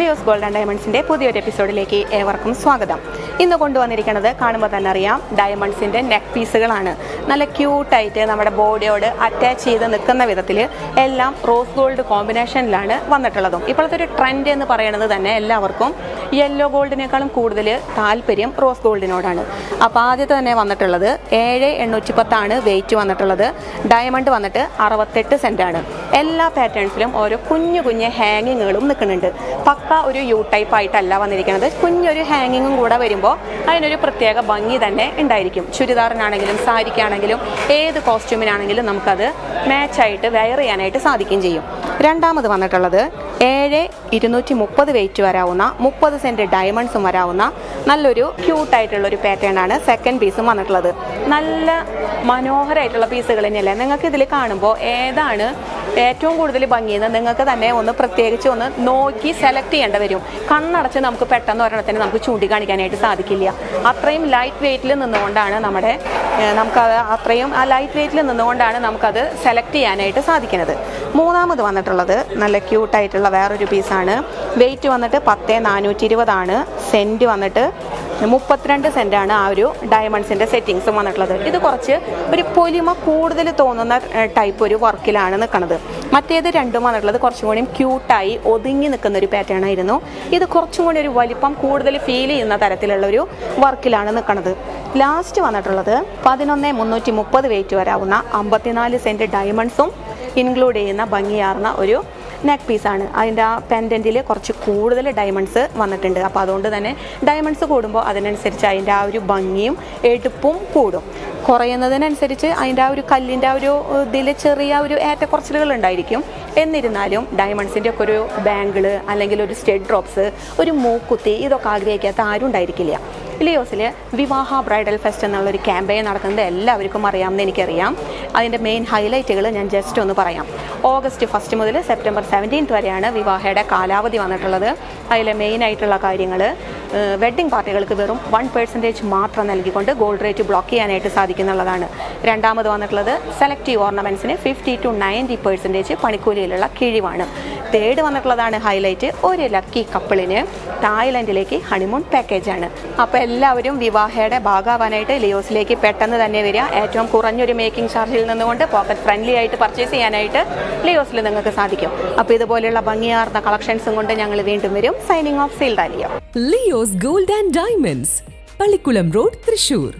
Leo's gold and ഡയമണ്ട്സിന്റെ പുതിയൊരു എപ്പിസോഡിലേക്ക് ഏവർക്കും സ്വാഗതം. ഇന്ന് കൊണ്ടുവന്നിരിക്കുന്നത് കാണുമ്പോൾ തന്നെ അറിയാം ഡയമണ്ട്സിന്റെ നെക്ക് പീസുകളാണ് നല്ല ക്യൂട്ടായിട്ട് നമ്മുടെ ബോഡിയോട് അറ്റാച്ച് ചെയ്ത് നിൽക്കുന്ന വിധത്തിൽ എല്ലാം റോസ് ഗോൾഡ് കോമ്പിനേഷനിലാണ് വന്നിട്ടുള്ളതും. ഇപ്പോഴത്തെ ഒരു ട്രെൻഡ് എന്ന് പറയുന്നത് തന്നെ എല്ലാവർക്കും യെല്ലോ ഗോൾഡിനേക്കാളും കൂടുതൽ താല്പര്യം റോസ് ഗോൾഡിനോടാണ്. അപ്പോൾ ആദ്യത്തെ തന്നെ വന്നിട്ടുള്ളത് ഏഴ് എണ്ണൂറ്റി പത്താണ് വെയിറ്റ് വന്നിട്ടുള്ളത്. ഡയമണ്ട് വന്നിട്ട് അറുപത്തെട്ട് സെന്റാണ് എല്ലാ പാറ്റേൺസിലും ഓരോ കുഞ്ഞു കുഞ്ഞ് ഹാങ്ങിങ്ങുകളും നിൽക്കുന്നുണ്ട്. പക്ക ഒരു യു ടൈപ്പ് ആയിട്ടല്ല വന്നിരിക്കുന്നത്. കുഞ്ഞൊരു ഹാങ്ങിങ്ങും കൂടെ വരുമ്പോൾ അതിനൊരു പ്രത്യേക ഭംഗി തന്നെ ഉണ്ടായിരിക്കും. ചുരിദാറിനാണെങ്കിലും സാരിക്കാണെങ്കിലും ഏത് കോസ്റ്റ്യൂമിനാണെങ്കിലും നമുക്കത് മാച്ചായിട്ട് വെയർ ചെയ്യാനായിട്ട് സാധിക്കുകയും ചെയ്യും. രണ്ടാമത് വന്നിട്ടുള്ളത് ഏഴ് ഇരുന്നൂറ്റി മുപ്പത് വെയിറ്റ് വരാവുന്ന മുപ്പത് സെന്റ് ഡയമണ്ട്സും വരാവുന്ന നല്ലൊരു ക്യൂട്ടായിട്ടുള്ളൊരു പാറ്റേൺ ആണ് സെക്കൻഡ് പീസും വന്നിട്ടുള്ളത്. നല്ല മനോഹരമായിട്ടുള്ള പീസുകൾ തന്നെയല്ലേ? നിങ്ങൾക്ക് ഇതിൽ കാണുമ്പോൾ ഏതാണ് ഏറ്റവും കൂടുതൽ ഭംഗിയെന്ന് നിങ്ങൾക്ക് തന്നെ ഒന്ന് പ്രത്യേകിച്ച് ഒന്ന് നോക്കി സെലക്ട് ചെയ്യേണ്ടി വരും. കണ്ണടച്ച് നമുക്ക് പെട്ടെന്ന് ഒരെണ്ണത്തിന് നമുക്ക് ചൂണ്ടിക്കാണിക്കാനായിട്ട് സാധിക്കില്ല. അത്രയും ലൈറ്റ് വെയിറ്റിൽ നിന്നുകൊണ്ടാണ് നമ്മുടെ നമുക്ക് അത്രയും ആ ലൈറ്റ് വെയിറ്റിൽ നിന്നുകൊണ്ടാണ് നമുക്കത് സെലക്ട് ചെയ്യാനായിട്ട് സാധിക്കുന്നത്. മൂന്നാമത് വന്നിട്ടുള്ളത്. നല്ല ക്യൂട്ടായിട്ടുള്ള വേറൊരു പീസാണ് വെയിറ്റ് വന്നിട്ട് പത്ത് നാനൂറ്റി ഇരുപതാണ് സെന്റ് വന്നിട്ട് മുപ്പത്തിരണ്ട് സെന്റാണ് ആ ഒരു ഡയമണ്ട്സിന്റെ സെറ്റിങ്സും വന്നിട്ടുള്ളത്. ഇത് കുറച്ച് ഒരു പൊലിമ കൂടുതൽ തോന്നുന്ന ടൈപ്പ് ഒരു വർക്കിലാണ് നിൽക്കുന്നത് മറ്റേത് രണ്ടും വന്നിട്ടുള്ളത് കുറച്ചും കൂടി ക്യൂട്ടായി ഒതുങ്ങി നിൽക്കുന്ന ഒരു പാറ്റേൺ ആയിരുന്നു. ഇത് കുറച്ചും കൂടി ഒരു വലിപ്പം കൂടുതൽ ഫീൽ ചെയ്യുന്ന തരത്തിലുള്ള ഒരു വർക്കിലാണ് നിൽക്കുന്നത് ലാസ്റ്റ് വന്നിട്ടുള്ളത് പതിനൊന്ന് മുന്നൂറ്റി മുപ്പത് വെയിറ്റ് വരാവുന്ന അമ്പത്തിനാല് സെന്റ് ഡയമണ്ട്സും ഇൻക്ലൂഡ് ചെയ്യുന്ന ഭംഗിയാർന്ന ഒരു നെക്ക് പീസാണ് അതിന്റെ ആ പെൻഡന്റിൽ കുറച്ച് കൂടുതൽ ഡയമണ്ട്സ് വന്നിട്ടുണ്ട്. അപ്പോൾ അതുകൊണ്ട് തന്നെ ഡയമണ്ട്സ് കൂടുമ്പോൾ അതിനനുസരിച്ച് അതിന്റെ ആ ഒരു ഭംഗിയും എടുപ്പും കൂടും. കുറയുന്നതിനനുസരിച്ച് അതിന്റെ ആ ഒരു കല്ലിന്റെ ആ ഒരു ഇതിൽ ചെറിയ ഒരു ഏറ്റക്കുറച്ചിലുകൾ ഉണ്ടായിരിക്കും. എന്നിരുന്നാലും ഡയമണ്ട്സിന്റെ ഒക്കെ ഒരു ബാങ്കിൾ അല്ലെങ്കിൽ ഒരു സ്റ്റെഡ് ഡ്രോപ്സ് ഒരു മൂക്കുത്തി ഇതൊക്കെ ആഗ്രഹിക്കാത്ത ആരും ഉണ്ടായിരിക്കില്ല. ലിയോസിൽ വിവാഹ ബ്രൈഡൽ ഫെസ്റ്റ് എന്നുള്ളൊരു ക്യാമ്പയിൻ നടക്കുന്നത് എല്ലാവർക്കും അറിയാമെന്ന് എനിക്കറിയാം. അതിന്റെ മെയിൻ ഹൈലൈറ്റുകൾ ഞാൻ ജസ്റ്റ് ഒന്ന് പറയാം. ഓഗസ്റ്റ് ഫസ്റ്റ് മുതൽ സെപ്റ്റംബർ സെവന്റീൻത്ത് വരെയാണ് വിവാഹയുടെ കാലാവധി വന്നിട്ടുള്ളത്. അതിലെ മെയിൻ ആയിട്ടുള്ള കാര്യങ്ങൾ വെഡ്ഡിംഗ് പാർട്ടികൾക്ക് വെറും വൺ പെർസെന്റേജ് മാത്രം നൽകിക്കൊണ്ട് ഗോൾഡ് റേറ്റ് ബ്ലോക്ക് ചെയ്യാനായിട്ട് സാധിക്കുന്നുള്ളതാണ്. രണ്ടാമത് വന്നിട്ടുള്ളത് സെലക്റ്റീവ് ഓർണമെന്റ്സിന് ഫിഫ്റ്റി ടു നയന്റി പെർസെന്റേജ് പണിക്കൂലിയിലുള്ള കിഴിവാണ്. തേർഡ് വന്നിട്ടുള്ളതാണ് ഹൈലൈറ്റ്. ഒരു ലക്കി കപ്പിളിന് തായ്ലൻഡിലേക്ക് ഹണിമൂൺ പാക്കേജാണ്. അപ്പോൾ എല്ലാവരും വിവാഹയുടെ ഭാഗമാവാനായിട്ട് ലിയോസിലേക്ക് പെട്ടെന്ന് തന്നെ വരിക. ഏറ്റവും കുറഞ്ഞൊരു മേക്കിംഗ് ചാർജിൽ നിന്നുകൊണ്ട് പോക്കറ്റ് ഫ്രണ്ട്ലി ആയിട്ട് പർച്ചേസ് ചെയ്യാനായിട്ട് ലിയോസിൽ നിങ്ങൾക്ക് സാധിക്കും. അപ്പോൾ ഇതുപോലെയുള്ള ഭംഗിയാർന്ന കളക്ഷൻസും കൊണ്ട് ഞങ്ങൾ വീണ്ടും വരും. Signing off സീൽഡാലിയോ Leo's gold and diamonds Pallikkulam road Thrissur.